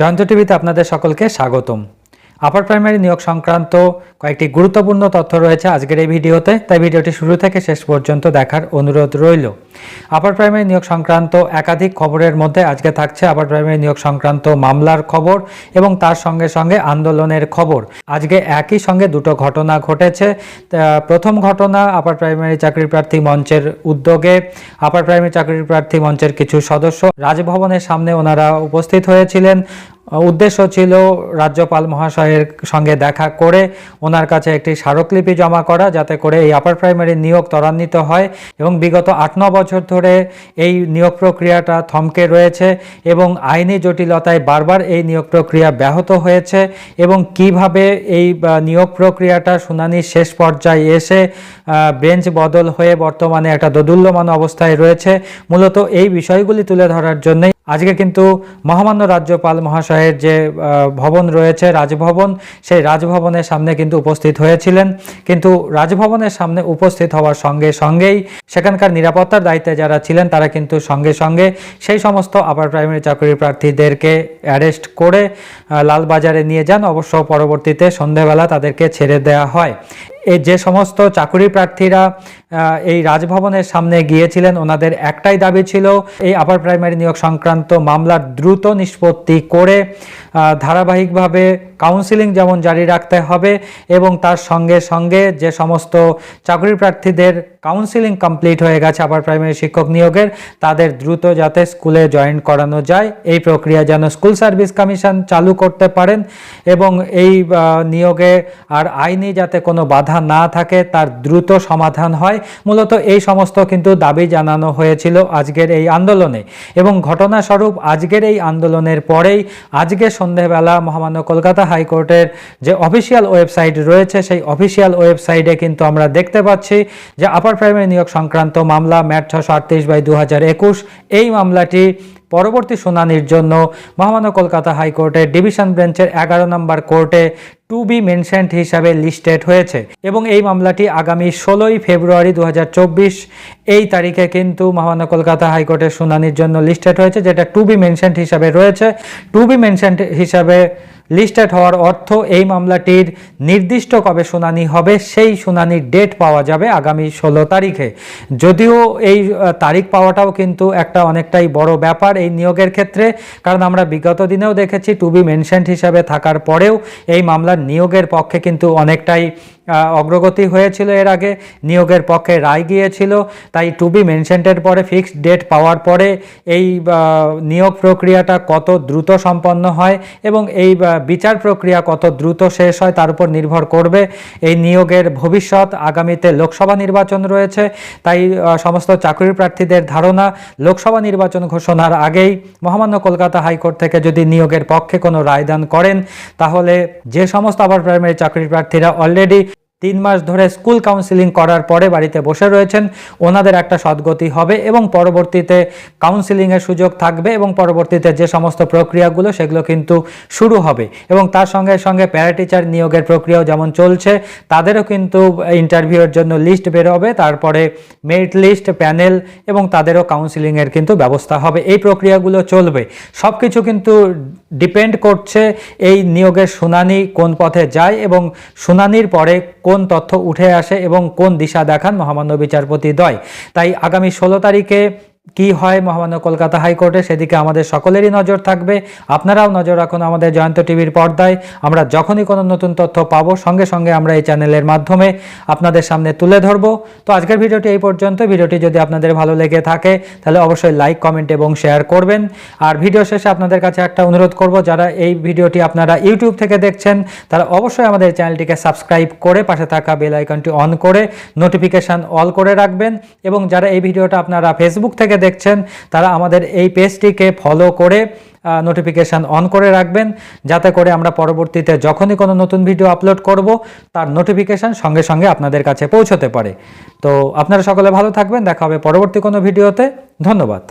জয়ন্ত টিভিতে আপনাদের সকলকে স্বাগতম। আপার প্রাইমারি নিয়োগ সংক্রান্ত কয়েকটি গুরুত্বপূর্ণ তথ্য রয়েছে আজকের এই ভিডিওতে, তাই ভিডিওটি শুরু থেকে শেষ পর্যন্ত দেখার অনুরোধ রইল। আপার প্রাইমারি নিয়োগ সংক্রান্ত একাধিক খবরের মধ্যে আজকে থাকছে আপার প্রাইমারি নিয়োগ সংক্রান্ত মামলার খবর এবং তার সঙ্গে সঙ্গে আন্দোলনের খবর। আজকে একই সঙ্গে দুটো ঘটনা ঘটেছে। প্রথম ঘটনা আপার প্রাইমারি চাকরি প্রার্থী মঞ্চের উদ্যোগে। আপার প্রাইমারি চাকরি প্রার্থী মঞ্চের কিছু সদস্য রাজভবনের সামনে ওনারা উপস্থিত হয়েছিলেন। উদ্দেশ্য ছিল রাজ্যপাল মহাশয়ের সঙ্গে দেখা করে ওনার কাছে একটি স্মারকলিপি জমা করা, যাতে করে এই আপার প্রাইমারি নিয়োগ ত্বরান্বিত হয় এবং বিগত আট, ন বছর ধরে এই নিয়োগ প্রক্রিয়াটা থমকে রয়েছে এবং আইনি জটিলতায় বারবার এই নিয়োগ প্রক্রিয়া ব্যাহত হয়েছে এবং কীভাবে এই নিয়োগ প্রক্রিয়াটা শুনানির শেষ পর্যায়ে এসে বেঞ্চ বদল হয়ে বর্তমানে একটা দোদুল্যমান অবস্থায় রয়েছে। মূলত এই বিষয়গুলি তুলে ধরার জন্যই আজকে কিন্তু মহামান্য রাজ্যপাল মহাশয়ের যে ভবন রয়েছে, রাজভবন, সেই রাজভবনের সামনে কিন্তু উপস্থিত হয়েছিলেন। কিন্তু রাজভবনের সামনে উপস্থিত হওয়ার সঙ্গে সঙ্গেই সেখানকার নিরাপত্তার দায়িত্বে যারা ছিলেন, তারা কিন্তু সঙ্গে সঙ্গে সেই সমস্ত আপার প্রাইমারি চাকরি প্রার্থীদেরকে অ্যারেস্ট করে লালবাজারে নিয়ে যান। অবশ্য পরবর্তীতে সন্ধেবেলা তাদেরকে ছেড়ে দেওয়া হয়। যে সমস্ত চাকুরি প্রার্থীরা এই রাজভবনের সামনে গিয়েছিলেন, ওনাদের একটাই দাবি ছিল, এই আপার প্রাইমারি নিয়োগ সংক্রান্ত মামলার দ্রুত নিষ্পত্তি করে ধারাবাহিকভাবে কাউন্সিলিং যেমন জারি রাখতে হবে এবং তার সঙ্গে সঙ্গে যে সমস্ত চাকরি প্রার্থীদের কাউন্সিলিং কমপ্লিট হয়ে গেছে আপার প্রাইমারি শিক্ষক নিয়োগের, তাদের দ্রুত যাতে স্কুলে জয়েন করানো যায়। এই প্রক্রিয়া যেন স্কুল সার্ভিস কমিশন চালু করতে পারেন এবং এই নিয়োগে আর আইনি যাতে কোনো বাধা না থাকে, তার দ্রুত সমাধান হয়। মূলত এই সমস্ত কিন্তু দাবি জানানো হয়েছিল আজকের এই আন্দোলনে। এবং ঘটনাস্বরূপ আজকের এই আন্দোলনের পরেই আজকে সন্ধেবেলা মহামান্য কলকাতা হাইকোর্টের যে অফিসিয়াল ওয়েবসাইট রয়েছে, সেই অফিসিয়াল ওয়েবসাইটে কিন্তু আমরা দেখতে পাচ্ছি যে আপার প্রাইমারি নিয়োগ সংক্রান্ত মামলা ম্যাট ছশো আটত্রিশ বাই দু হাজার একুশ। এই মামলাটি পরবর্তী শুনানির জন্য মহামান্য কলকাতা হাইকোর্টের ডিভিশন বেঞ্চের এগারো নম্বর কোর্টে টু বি মেনশনড হিসাবে লিস্টেড হয়েছে এবং এই মামলাটি আগামী ষোলোই ফেব্রুয়ারি দু হাজার চব্বিশ, এই তারিখে কিন্তু মহামান্য কলকাতা হাইকোর্টের শুনানির জন্য লিস্টেড হয়েছে, যেটা টু বি মেনশনড হিসাবে রয়েছে। টু বি মেনশনড হিসাবে লিস্টেড হওয়ার অর্থ এই মামলাটির নির্দিষ্ট কবে শুনানি হবে, সেই শুনানির ডেট পাওয়া যাবে আগামী ষোলো তারিখে। যদিও এই তারিখ পাওয়াটাও কিন্তু একটা অনেকটাই বড় ব্যাপার এই নিয়োগের ক্ষেত্রে, কারণ আমরা বিগত দিনেও দেখেছি টু বি মেনশনড হিসাবে থাকার পরেও এই মামলার নিয়োগের পক্ষে কিন্তু অনেকটাই অগ্রগতি হয়েছিল এর আগে, নিয়োগের পক্ষে রায় গিয়েছিল, তাই টু বি মেনশনডের পরে ফিক্সড ডেট পাওয়ার পরে এই নিয়োগ প্রক্রিয়াটা কত দ্রুত সম্পন্ন হয় এবং এই বিচার প্রক্রিয়া কত দ্রুত শেষ হয় তার উপর নির্ভর করবে। এই নিয়োগের ভবিষ্যৎ আগামীতে লোকসভা নির্বাচন রয়েছে, তাই সমস্ত চাকরির প্রার্থীদের ধারণা, লোকসভা নির্বাচন ঘোষণার আগেই মহামান্য কলকাতা হাইকোর্ট থেকে যদি নিয়োগের পক্ষে কোনো রায়দান করেন, তাহলে যে সমস্ত আবার প্রাইমারি চাকরির প্রার্থীরা অলরেডি তিন মাস ধরে স্কুল কাউন্সিলিং করার পরে বাড়িতে বসে রয়েছেন। ওনাদের একটা সদ্গতি হবে এবং পরবর্তীতে কাউন্সিলিংয়ের সুযোগ থাকবে এবং পরবর্তীতে যে সমস্ত প্রক্রিয়াগুলো সেগুলো কিন্তু শুরু হবে। এবং তার সঙ্গে সঙ্গে প্যারাটিচার নিয়োগের প্রক্রিয়াও যেমন চলছে, তাদেরও কিন্তু ইন্টারভিউয়ের জন্য লিস্ট বেরোবে তারপরে মেরিট লিস্ট প্যানেল এবং তাদেরও কাউন্সিলিংয়ের কিন্তু ব্যবস্থা হবে। এই প্রক্রিয়াগুলো চলবে। সব কিছু কিন্তু ডিপেন্ড করছে এই নিয়োগের শুনানি কোন পথে যায় এবং শুনানির পরে কোন তথ্য উঠে আসে এবং কোন দিশা দেখান মহামান্য বিচারপতি দয়। তাই আগামী ষোলো তারিখে কি হয় মহামান্য কলকাতা হাইকোর্টে, সেদিকে আমাদের সকলেরই নজর থাকবে। আপনারাও নজর রাখুন আমাদের জয়ন্ত টিভির পর্দায়। আমরা যখনই কোনো নতুন তথ্য পাবো, সঙ্গে সঙ্গে আমরা এই চ্যানেলের মাধ্যমে আপনাদের সামনে তুলে ধরবো। তো আজকের ভিডিওটি এই পর্যন্ত। ভিডিওটি যদি আপনাদের ভালো লেগে থাকে, তাহলে অবশ্যই লাইক, কমেন্ট এবং শেয়ার করবেন। আর ভিডিও শেষে আপনাদের কাছে একটা অনুরোধ করব, যারা এই ভিডিওটি আপনারা ইউটিউব থেকে দেখছেন, তারা অবশ্যই আমাদের চ্যানেলটিকে সাবস্ক্রাইব করে পাশে থাকা বেল আইকনটি অন করে নোটিফিকেশান অল করে রাখবেন। এবং যারা এই ভিডিওটা আপনারা ফেসবুক থেকে দেখছেন, তারা আমাদের এই পেজটিকে ফলো করে নোটিফিকেশান অন করে রাখবেন, যাতে করে আমরা পরবর্তীতে যখনই কোনো নতুন ভিডিও আপলোড করব, তার নোটিফিকেশান সঙ্গে সঙ্গে আপনাদের কাছে পৌঁছতে পারে। তো আপনারা সকলে ভালো থাকবেন, দেখা হবে পরবর্তী কোনো ভিডিওতে ধন্যবাদ।